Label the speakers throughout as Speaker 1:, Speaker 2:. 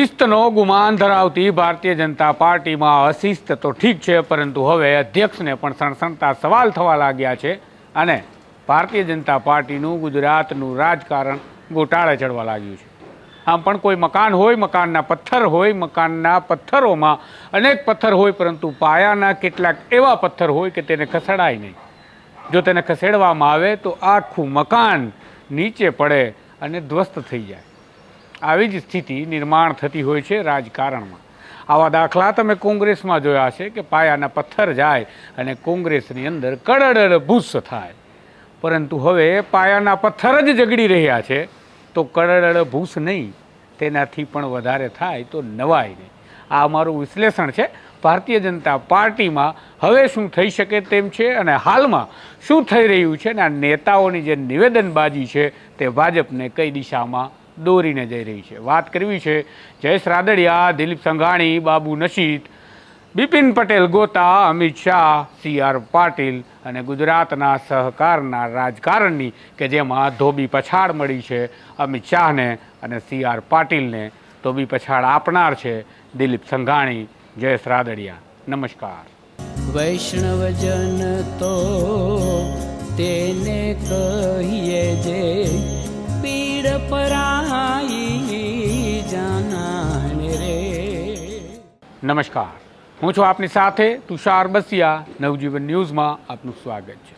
Speaker 1: શિસ્તનો ગુમાન ધરાવતી ભારતીય જનતા પાર્ટીમાં અશિસ્ત તો ઠીક છે, પરંતુ હવે અધ્યક્ષને પણ સણસણતા સવાલ થવા લાગ્યા છે અને ભારતીય જનતા પાર્ટીનું ગુજરાતનું રાજકારણ ગોટાળે ચડવા લાગ્યું છે. આમ પણ કોઈ મકાન હોય, મકાનના પથ્થર હોય, મકાનના પથ્થરોમાં અનેક પથ્થર હોય, પરંતુ પાયાના કેટલાક એવા પથ્થર હોય કે તેને ખસેડાય નહીં. જો તેને ખસેડવામાં આવે તો આખું મકાન નીચે પડે અને ધ્વસ્ત થઈ જાય. આવી જ સ્થિતિ નિર્માણ થતી હોય છે રાજકારણમાં. આવા દાખલા તમે કોંગ્રેસમાં જોયા છે કે પાયાના પથ્થર જાય અને કોંગ્રેસની અંદર કડડ ભૂસ થાય. પરંતુ હવે પાયાના પથ્થર જ જગડી રહ્યા છે, તો કડડ ભૂસ નહીં, તેનાથી પણ વધારે થાય તો નવાય નહીં. આ અમારું વિશ્લેષણ છે. ભારતીય જનતા પાર્ટીમાં હવે શું થઈ શકે તેમ છે અને હાલમાં શું થઈ રહ્યું છે અને આ નેતાઓની જે નિવેદનબાજી છે તે ભાજપને કઈ દિશામાં દોરીને જઈ રહી છે. વાત કરવી છે, જયેશ રાદડિયા, દિલીપ સંઘાણી, બાબુ નશીદ બિપિન પટેલ, ગોતા, અમિત શાહ, સી આર પાટીલ અને ગુજરાતના સહકારના રાજકારણની કે જેમાં ધોબી પછાડ મળી છે અમિત શાહને અને સી આર પાટીલને. ધોબી પછાડ આપનાર છે દિલીપ સંઘાણી, જયેશ રાદડિયા. નમસ્કાર.
Speaker 2: વૈષ્ણવજન તો તેને કહીએ જે પીડ રે
Speaker 1: નમસ્કાર હું છું આપની સાથે તુષાર બસિયા, નવજીવન ન્યૂઝમાં આપનું સ્વાગત છે.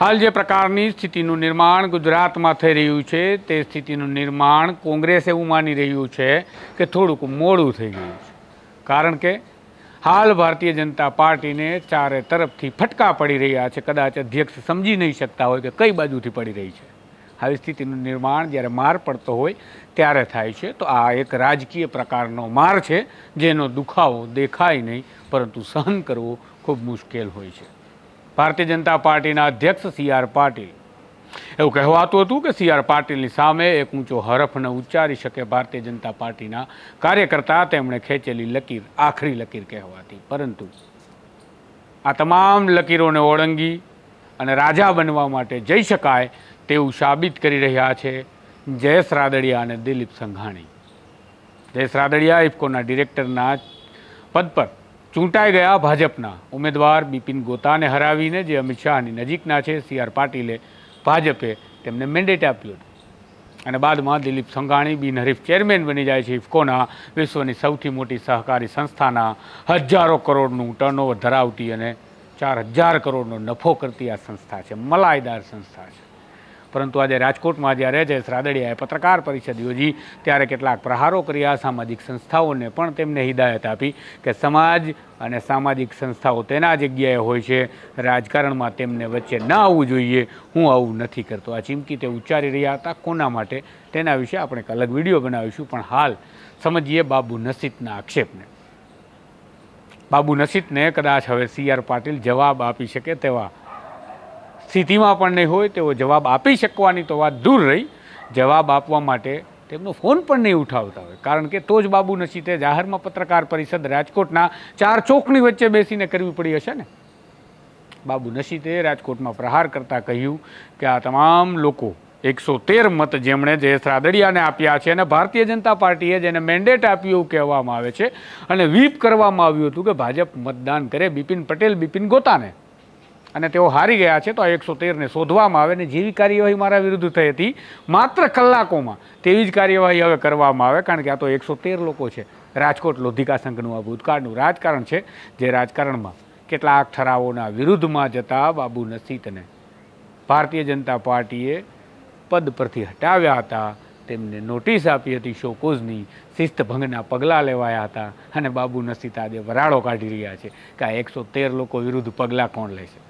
Speaker 1: હાલ જે પ્રકારની સ્થિતિનું નિર્માણ ગુજરાતમાં થઈ રહ્યું છે, તે સ્થિતિનું નિર્માણ કોંગ્રેસ એવું માની રહ્યું છે કે થોડુંક મોડું થઈ ગયું છે. કારણ કે હાલ ભારતીય જનતા પાર્ટીને ચારે તરફથી ફટકા પડી રહ્યા છે. કદાચ અધ્યક્ષ સમજી નહીં શકતા હોય કે કઈ બાજુથી પડી રહી છે. આવી સ્થિતિનું નિર્માણ જ્યારે માર પડતો હોય ત્યારે થાય છે. તો આ એક રાજકીય પ્રકારનો માર છે, જેનો દુખાવો દેખાય નહીં, પરંતુ સહન કરવો ખૂબ મુશ્કેલ હોય છે. ભારતીય જનતા પાર્ટીના અધ્યક્ષ સી આર પાટીલ. એવું કહેવાતું હતું કે સી આર પાટીલની સામે એક ઊંચો હરફ ન ઉચ્ચારી શકે ભારતીય જનતા પાર્ટીના કાર્યકર્તા, તેમણે ખેંચેલી લકીર આખરી લકીર કહેવાતી. પરંતુ આ તમામ લકીરોને ઓળંગી અને રાજા બનવા માટે જઈ શકાય તેવું સાબિત કરી રહ્યા છે જયેશ રાદડિયા અને દિલીપ સંઘાણી. જયેશ રાદડિયા ઇફકોના ડિરેક્ટરના પદ પર ચૂંટાઈ ગયા ભાજપના. ઉમેદવાર બિપિન ગોતાને હરાવીને જે અમિત શાહની નજીકના છે, સી આર પાટીલે ભાજપે તેમને મેન્ડેટ આપ્યું હતું. અને બાદમાં દિલીપ સંઘાણી બિનહરીફ ચેરમેન બની જાય છે ઇફકોના, વિશ્વની સૌથી મોટી સહકારી સંસ્થાના હજારો કરોડનું ટર્નઓવર ધરાવતી અને ચાર હજાર કરોડનો નફો કરતી આ સંસ્થા છે, મલાઈદાર સંસ્થા છે. પરંતુ આજે રાજકોટમાં જ્યારે જયેશ રાદડિયાએ પત્રકાર પરિષદ યોજી, ત્યારે કેટલાક પ્રહારો કર્યા. સામાજિક સંસ્થાઓને પણ તેમને હિદાયત આપી કે સમાજ અને સામાજિક સંસ્થાઓ તેના જગ્યાએ હોય છે. રાજકારણમાં તેમને વચ્ચે ના આવવું જોઈએ. હું આવું નથી કરતો. આ ચીમકી તે ઉચ્ચારી રહ્યા હતા. કોના માટે? તેના વિશે આપણે એક અલગ વીડિયો બનાવીશું, પણ હાલ સમજીએ બાબુ નસીતના આક્ષેપને. બાબુ નસીતને કદાચ હવે સી આર પાટીલ જવાબ આપી શકે તેવા સ્થિતિમાં પણ નહીં હોય તેવો જવાબ આપી શકવાની તો વાત દૂર રહી. જવાબ આપવા માટે તેમનો ફોન પણ નહીં ઉઠાવતા હોય. કારણ કે તો જ બાબુ નસીતે જાહેરમાં પત્રકાર પરિષદ રાજકોટના ચાર ચોકની વચ્ચે બેસીને કરવી પડી હશે ને? બાબુ નસીતે રાજકોટમાં પ્રહાર કરતાં કહ્યું કે આ તમામ લોકો એકસો તેર મત જેમણે જયેશ રાદડિયાને આપ્યા છે અને ભારતીય જનતા પાર્ટીએ જેને મેન્ડેટ આપ્યું એવું કહેવામાં આવે છે. અને વીપ કરવામાં આવ્યું હતું કે ભાજપ મતદાન કરે બિપિન પટેલ, બિપિન ગોતાને. અને તેઓ હારી ગયા છે તો આ એકસો તેરને શોધવામાં આવે ને જેવી કાર્યવાહી મારા વિરુદ્ધ થઈ હતી માત્ર કલાકોમાં તેવી જ કાર્યવાહી હવે કરવામાં આવે કારણ કે આ તો એકસો તેર લોકો છે. રાજકોટ લોધિકા સંઘનું આ ભૂતકાળનું રાજકારણ છે જે રાજકારણમાં કેટલાક ઠરાવોના વિરુદ્ધમાં જતા બાબુ નસીતને ભારતીય જનતા પાર્ટીએ પદ પરથી હટાવ્યા હતા. તેમને નોટિસ આપી હતી શોકોઝની શિસ્તભંગના પગલાં લેવાયા હતા અને બાબુ નસીત આજે વરાળો કાઢી રહ્યા છે કે આ એકસો તેર લોકો વિરુદ્ધ પગલાં કોણ લેશે?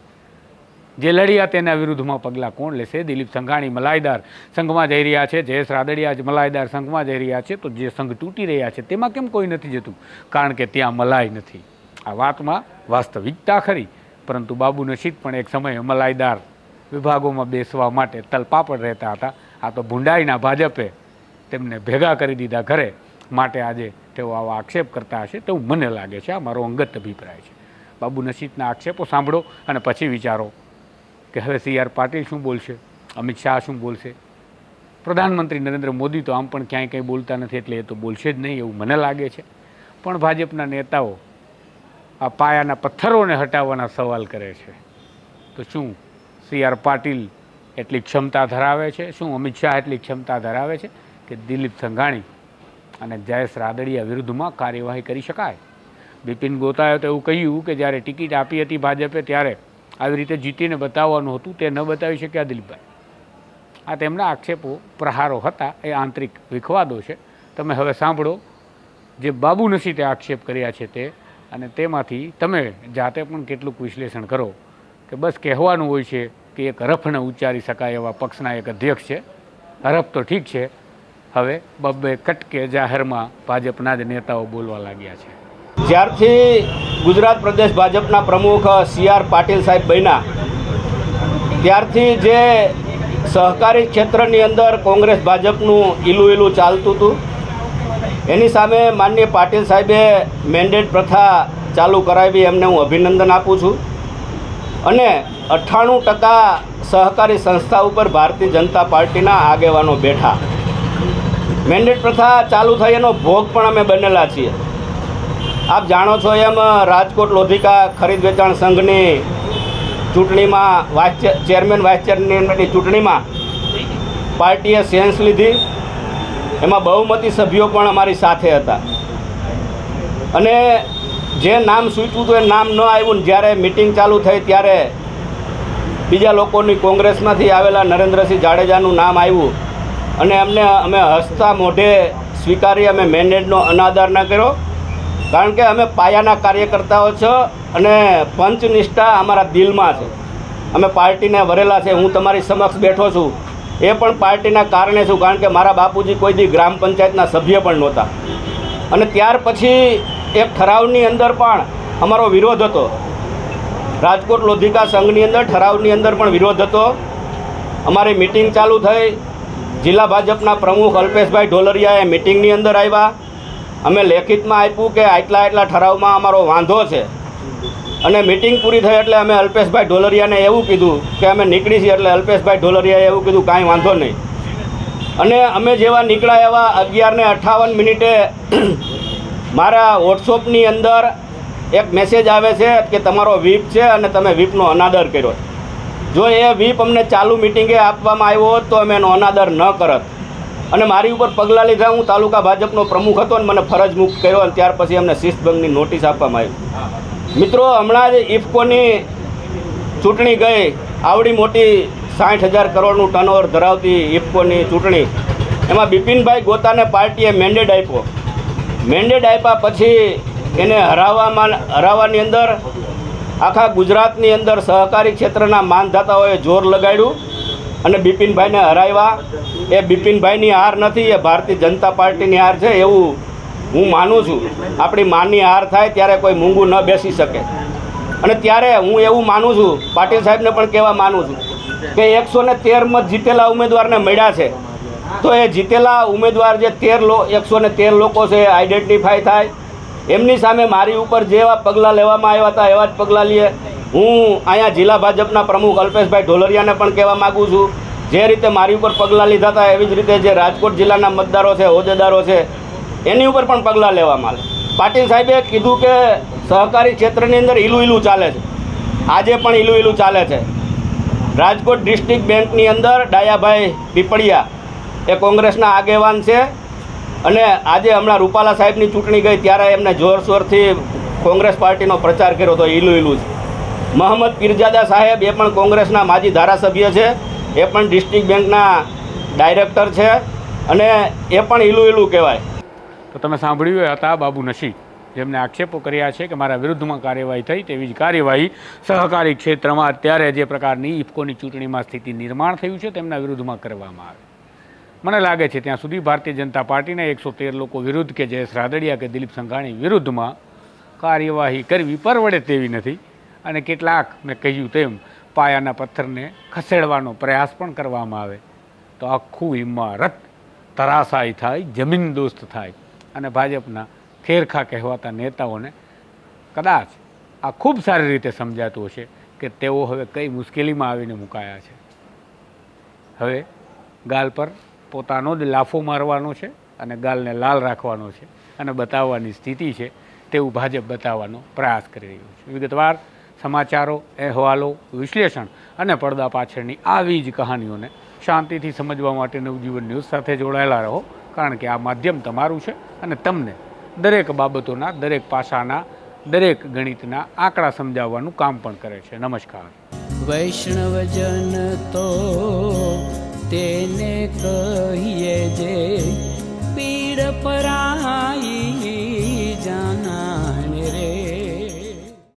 Speaker 1: જે લડ્યા તેના વિરુદ્ધમાં પગલાં કોણ લેશે? દિલીપ સંઘાણી મલાઈદાર સંઘમાં જઈ રહ્યા છે. જયેશ રાદડિયા મલાઈદાર સંઘમાં જઈ રહ્યા છે. તો જે સંઘ તૂટી રહ્યા છે તેમાં કેમ કોઈ નથી જતું? કારણ કે ત્યાં મલાઈ નથી. આ વાતમાં વાસ્તવિકતા ખરી. પરંતુ બાબુ નશીદ પણ એક સમયે મલાઈદાર વિભાગોમાં બેસવા માટે તલપાપડ રહેતા હતા. આ તો ભૂંડાઈના ભાજપે તેમને ભેગા કરી દીધા ઘરે. માટે આજે તેઓ આવા આક્ષેપ કરતા હશે તેવું મને લાગે છે. આ મારો અંગત અભિપ્રાય છે. બાબુ નસીબના આક્ષેપો સાંભળો અને પછી વિચારો. કે હવે સી આર પાટીલ શું બોલશે? અમિત શાહ શું બોલશે? પ્રધાનમંત્રી નરેન્દ્ર મોદી તો આમ પણ ક્યાંય કંઈ બોલતા નથી એટલે એ તો બોલશે જ નહીં એવું મને લાગે છે. પણ ભાજપના નેતાઓ આ પાયાના પથ્થરોને હટાવવાના સવાલ કરે છે. તો શું સી આર પાટીલ એટલી ક્ષમતા ધરાવે છે? શું અમિત શાહ એટલી ક્ષમતા ધરાવે છે કે દિલીપ સંઘાણી અને જયેશ રાદડિયા વિરુદ્ધમાં કાર્યવાહી કરી શકાય? બિપિન ગોતાએ તો એવું કહ્યું કે જ્યારે ટિકિટ આપી હતી ભાજપે ત્યારે આવી રીતે જીતીને બતાવવાનું હતું, તે ન બતાવી શક્યા દિલીપભાઈ. આ તેમના આક્ષેપો, પ્રહારો હતા, એ આંતરિક વિખવાદો છે. તમે હવે સાંભળો, જે બાબુ નસીતે આક્ષેપ કર્યા છે તે, અને તેમાંથી તમે જાતે પણ કેટલુંક વિશ્લેષણ કરો કે બસ કહેવાનું હોય છે કે એક હરફને ઉચ્ચારી શકાય એવા પક્ષના એક અધ્યક્ષ છે. હરફ તો ઠીક છે. હવે બબ્બે કટકે જાહેરમાં ભાજપના જ નેતાઓ બોલવા લાગ્યા છે.
Speaker 3: જ્યારથી ગુજરાત પ્રદેશ ભાજપના પ્રમુખ સી આર પાટીલ સાહેબ બન્યા, ત્યારથી જે સહકારી ક્ષેત્રની અંદર કોંગ્રેસ ભાજપનું ઈલું ઈલું ચાલતું હતું, એની સામે માનનીય પાટીલ સાહેબે મેન્ડેટ પ્રથા ચાલુ કરાવી, એમને હું અભિનંદન આપું છું. અને અઠ્ઠાણું ટકા સહકારી સંસ્થા ઉપર ભારતીય જનતા પાર્ટીના આગેવાનો બેઠા. મેન્ડેટ પ્રથા ચાલુ થઈ એનો ભોગ પણ અમે બનેલા છીએ. આપ જાણો છો એમ, રાજકોટ લોધિકા ખરીદ વેચાણ સંઘની ચૂંટણીમાં વાઇસ ચેરમેન, વાઇસ ચેરમેનની ચૂંટણીમાં પાર્ટીએ સેન્સ લીધી. એમાં બહુમતી સભ્યો પણ અમારી સાથે હતા. અને જે નામ સૂચવું હતું એ નામ ન આવ્યું જ્યારે મિટિંગ ચાલુ થઈ ત્યારે બીજા લોકોની કોંગ્રેસમાંથી આવેલા નરેન્દ્રસિંહ જાડેજાનું નામ આવ્યું. અને અમને, અમે હસતા મોઢે સ્વીકારી, અમે મેનેજનો અનાદર ન કર્યો. કારણ કે અમે પાયાના કાર્યકર્તાઓ છો અને પંચનિષ્ઠા અમારા દિલમાં છે. અમે પાર્ટીને વરેલા છે, હું તમારી સમક્ષ બેઠો છું. એ પણ પાર્ટીના કારણે છું, કારણ કે મારા બાપુજી કોઈ દી ગ્રામ પંચાયતના સભ્ય પણ નહોતા. અને ત્યાર પછી એક ઠરાવની અંદર પણ અમારો વિરોધ હતો. રાજકોટ લોધિકા સંઘની અંદર ઠરાવની અંદર પણ વિરોધ હતો. અમારી મિટિંગ ચાલુ થઈ. જિલ્લા ભાજપના પ્રમુખ અલ્પેશભાઈ ઢોલરિયાએ મિટિંગની અંદર આવ્યા. અમે લેખિતમાં આપ્યું કે આટલા આટલા ઠરાવમાં અમારો વાંધો છે. અને મિટિંગ પૂરી થઈ એટલે અમે અલ્પેશભાઈ ઢોલરિયાને એવું કીધું કે અમે નીકળી છીએ એટલે અલ્પેશભાઈ ઢોલરિયાએ એવું કીધું, કાંઈ વાંધો નહીં. અને અમે જેવા નીકળ્યા એવા અગિયારને અઠ્ઠાવન મિનિટે મારા વોટ્સઅપની અંદર એક મેસેજ આવે છે કે તમારો વીપ છે અને તમે વીપનો અનાદર કર્યો જો એ વીપ અમને ચાલુ મિટિંગે આપવામાં આવ્યો હોત તો અમે એનો અનાદર ન કરત. અને મારી ઉપર પગલાં લીધા હું તાલુકા ભાજપનો પ્રમુખ હતો અને મને ફરજ મુક્ત કર્યો અને ત્યાર પછી અમને શિસ્તભંગની નોટિસ આપવામાં આવી. મિત્રો, હમણાં જ ઇફકોની ચૂંટણી ગઈ. આવડી મોટી સાઠ હજાર કરોડનું ટર્નઓવર ધરાવતી ઇફકોની ચૂંટણી. એમાં બિપિનભાઈ ગોતાને પાર્ટીએ મેન્ડેટ આપ્યો. મેન્ડેટ આપ્યા પછી એને હરાવવામાં, હરાવવાની અંદર આખા ગુજરાતની અંદર સહકારી ક્ષેત્રના માનધાતાઓએ જોર લગાડ્યું. અને બિપિનભાઈને હરાવ્યા. એ બિપિનભાઈની હાર નથી, એ ભારતીય જનતા પાર્ટીની હાર છે એવું હું માનું છું. આપણી માની હાર થાય ત્યારે કોઈ મૂંગું ન બેસી શકે. અને ત્યારે હું એવું માનું છું, પાટીલ સાહેબને પણ કહેવા માનું છું કે એકસો ને તેર મત જીતેલા ઉમેદવારને મળ્યા છે. તો એ જીતેલા ઉમેદવાર જે તેર લો, એકસો ને તેર લોકો છે આઈડેન્ટિફાય થાય. એમની સામે મારી ઉપર જેવા પગલાં લેવામાં આવ્યા હતા, એવા જ પગલાં લઈએ હું અહીંયા જિલ્લા ભાજપના પ્રમુખ અલ્પેશભાઈ ઢોલરિયાને પણ કહેવા માગું છું. જે રીતે મારી ઉપર પગલાં લીધા હતા, એવી જ રીતે જે રાજકોટ જિલ્લાના મતદારો છે, હોદ્દેદારો છે, એની ઉપર પણ પગલાં લેવામાં આવે. પાટીલ સાહેબે કીધું કે સહકારી ક્ષેત્રની અંદર ઈલું ઈલું ચાલે છે. આજે પણ ઈલું ઈલું ચાલે છે. રાજકોટ ડિસ્ટ્રિક્ટ બેંકની અંદર ડાયાભાઈ પીપળિયા એ કોંગ્રેસના આગેવાન છે અને આજે હમણાં રૂપાલા સાહેબની ચૂંટણી ગઈ, ત્યારે એમને જોરશોરથી કોંગ્રેસ પાર્ટીનો પ્રચાર કર્યો હતો ઈલું ઈલું જ. મોહમ્મદ પીરજાદા સાહેબ, એ પણ કોંગ્રેસના માજી ધારાસભ્ય છે, એ પણ ડિસ્ટ્રિક્ટ બેંકના ડાયરેક્ટર છે અને એ પણ ઈલું ઈલું કહેવાય.
Speaker 1: તો તમે સાંભળ્યું હતા બાબુ નશી જેમને આક્ષેપો કર્યા છે કે મારા વિરુદ્ધમાં કાર્યવાહી થઈ તેવી જ કાર્યવાહી સહકારી ક્ષેત્રમાં અત્યારે જે પ્રકારની ઇફકોની ચૂંટણીમાં સ્થિતિ નિર્માણ થયું છે તેમના વિરુદ્ધમાં કરવામાં આવે. મને લાગે છે ત્યાં સુધી ભારતીય જનતા પાર્ટીના એકસો તેર લોકો વિરુદ્ધ કે જયેશ રાદડિયા કે દિલીપ સંઘાણી વિરુદ્ધમાં કાર્યવાહી કરવી પરવડે તેવી નથી. અને કેટલાક મેં કહ્યું તેમ પાયાના પથ્થરને ખસેડવાનો પ્રયાસ પણ કરવામાં આવે. તો આખું ઇમારત તરાશાય થાય, જમીન દોસ્ત થાય. અને ભાજપના ખેરખા કહેવાતા નેતાઓને કદાચ આ ખૂબ સારી રીતે સમજાતું હશે કે તેઓ હવે કઈ મુશ્કેલીમાં આવીને મુકાયા છે. હવે ગાલ પર પોતાનો જ લાફો મારવાનો છે અને ગાલને લાલ રાખવાનો છે અને બતાવવાની સ્થિતિ છે તેવું ભાજપ બતાવવાનો પ્રયાસ કરી રહ્યું છે. વિગતવાર સમાચારો, અહેવાલો, વિશ્લેષણ અને પડદા પાછળની આવી જ કહાનીઓને શાંતિથી સમજવા માટે નવજીવન ન્યૂઝ સાથે જોડાયેલા રહો. કારણ કે આ માધ્યમ તમારું છે અને તમને દરેક બાબતોના, દરેક પાસાના, દરેક ગણિતના આંકડા સમજાવવાનું કામ પણ કરે છે. નમસ્કાર.
Speaker 2: વૈષ્ણવજન તો તેને કહીએ જે પીડ પરા